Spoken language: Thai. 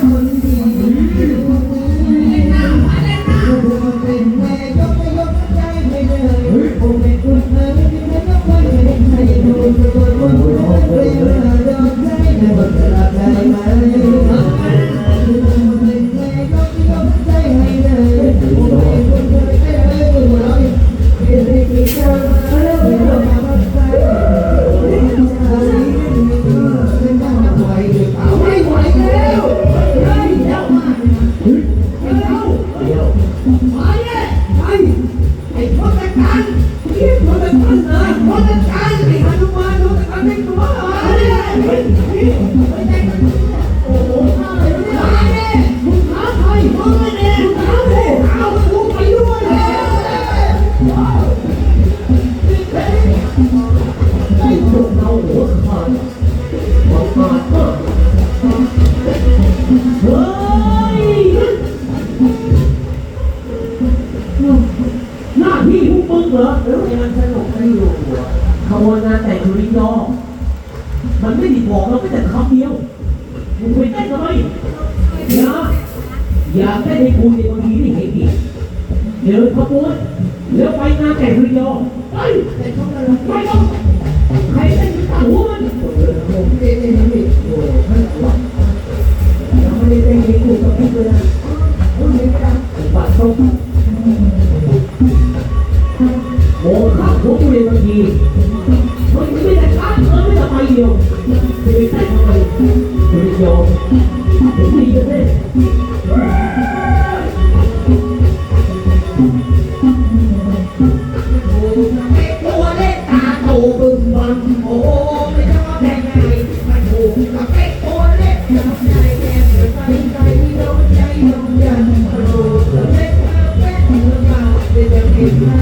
ค ดี๋ยวไปเลยไปไอ้พวกตะกันเรียกพวกตะกันเลยพวกตะกันไอ้ฮนุมานพวกตะกันไม่ตัวเลยเฮ้ยเฮ้ยเฮ้ยโอ้โหมาเลยมึงหาใครมึงไม่เนี่ยเอาเลยเอากูไปด้วยเลยไอ้พวกเราหัวขาดหัวขาดมากเฮ้ย เหรอเออมันสนุกไม่อยู่ขบวนงานแต่งสุริยอมันไม่ได้บอกเราไม่แต่คำเดียวมึงไปเต้นทำไมอย่าอย่าเต้นให้กูในบางทีนี่เห็นผิดเดินขบวนแล้วไปงานแต่งสุริยอไปแต่เขาไปต้องใครเต้นต่างหัวมันผมเองนี่ไม่โอ้ท่านหลับยังไม่ได้เป็นเด็กกูกับพี่เลยนะคุณเห็นไหมบาดตรง มันไม่ได้กาเออไม่ได้ไมเดียวไม่ได้ทำไมไม่ยอมผมดีกันแน่ตัวเล็กตาโตบึ้งบังโอ้ไม่ชอบได้ไงมันถูกกับไอ้ตัวเล็กน้ำใจแก้มเดือดใจใจน้องใจน้องยันโอ้ตัวเล็กมาแป๊บเมือมาเดี๋ยวจมัน